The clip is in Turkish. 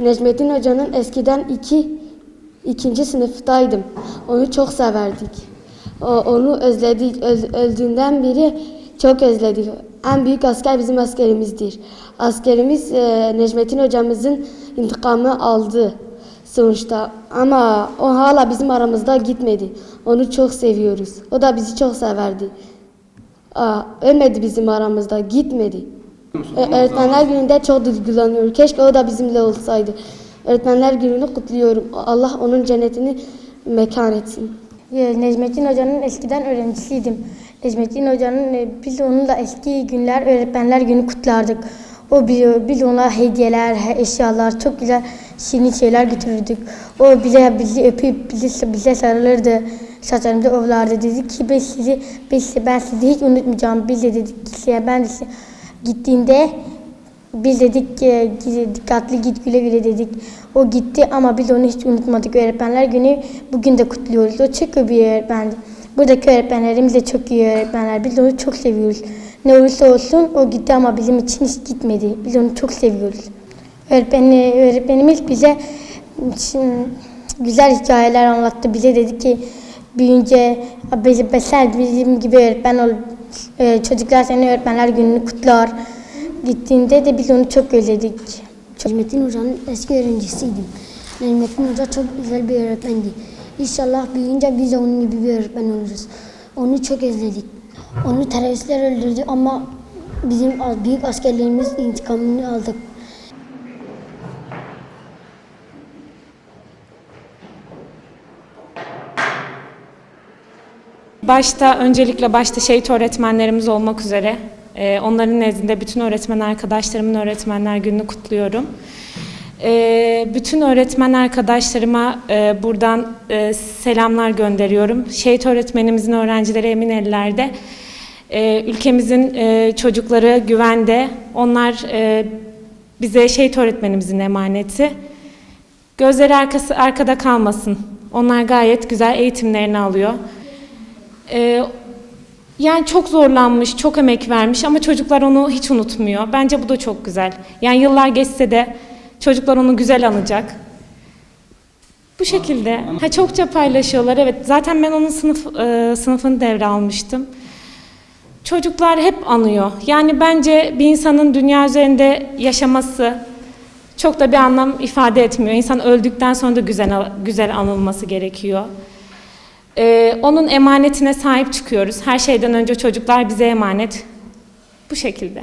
Necmettin Hoca'nın eskiden iki, ikinci sınıftaydım. Onu çok severdik. O, onu özledik. Öl- öldüğünden beri çok özledik. En büyük asker bizim askerimizdir. Askerimiz e, Necmettin Hocamızın intikamı aldı sonuçta. Ama o hala bizim aramızda gitmedi. Onu çok seviyoruz. O da bizi çok severdi. Aa, ölmedi bizim aramızda, gitmedi. Ö- Öğretmenler gününde çok duygulanıyorum. Keşke o da bizimle olsaydı. Öğretmenler gününü kutluyorum. Allah onun cennetini mekan etsin. Necmettin Hoca'nın eskiden öğrencisiydim. Necmettin Hoca'nın e, biz onunla eski günler öğretmenler günü kutlardık. O biz, biz ona hediyeler, he- eşyalar, çok güzel şirin şeyler götürürdük. O bize bizi öpüp bizi, bize sarılırdı. Saçlarımızı ovlardı. Dedi ki ben sizi, biz, ben sizi hiç unutmayacağım. Biz de dedik ki ben de si- gittiğinde biz dedik "Gide- dikkatli git güle güle dedik. O gitti ama biz onu hiç unutmadık. Öğretmenler günü bugün de kutluyoruz. O çok iyi bir öğretmendi. Buradaki öğretmenlerimiz de çok iyi öğretmenler. Biz onu çok seviyoruz. Ne olursa olsun o gitti ama bizim için hiç gitmedi. Biz onu çok seviyoruz. Öğretmeni, öğretmenimiz bize güzel hikayeler anlattı. Bize dedi ki büyüyünce "Abi, sen bizim gibi öğretmen ol. Ee, Çocuklar senin öğretmenler gününü kutlar. Gittiğinde de biz onu çok özledik. Necmettin Hoca'nın eski öğrencisiydim. Necmettin Hoca çok güzel bir öğretmendi. İnşallah büyüyünce biz de onun gibi bir öğretmen oluruz. Onu çok özledik. Onu teröristler öldürdü ama bizim büyük askerlerimiz intikamını aldık. Başta öncelikle başta şehit öğretmenlerimiz olmak üzere e, onların nezdinde bütün öğretmen arkadaşlarımın öğretmenler gününü kutluyorum. E, bütün öğretmen arkadaşlarıma e, buradan e, selamlar gönderiyorum. Şehit öğretmenimizin öğrencileri emin ellerde. E, ülkemizin e, çocukları güvende. Onlar e, bize şehit öğretmenimizin emaneti. Gözleri arkası, arkada kalmasın. Onlar gayet güzel eğitimlerini alıyor. Ee, yani çok zorlanmış, çok emek vermiş ama çocuklar onu hiç unutmuyor. Bence bu da çok güzel. Yani yıllar geçse de çocuklar onu güzel anacak. Bu şekilde. Ha, çokça paylaşıyorlar. Evet, zaten ben onun sınıf e, sınıfını devralmıştım. Çocuklar hep anıyor. Yani bence bir insanın dünya üzerinde yaşaması çok da bir anlam ifade etmiyor. İnsan öldükten sonra da güzel güzel anılması gerekiyor. Ee, onun emanetine sahip çıkıyoruz. Her şeyden önce çocuklar bize emanet. Bu şekilde.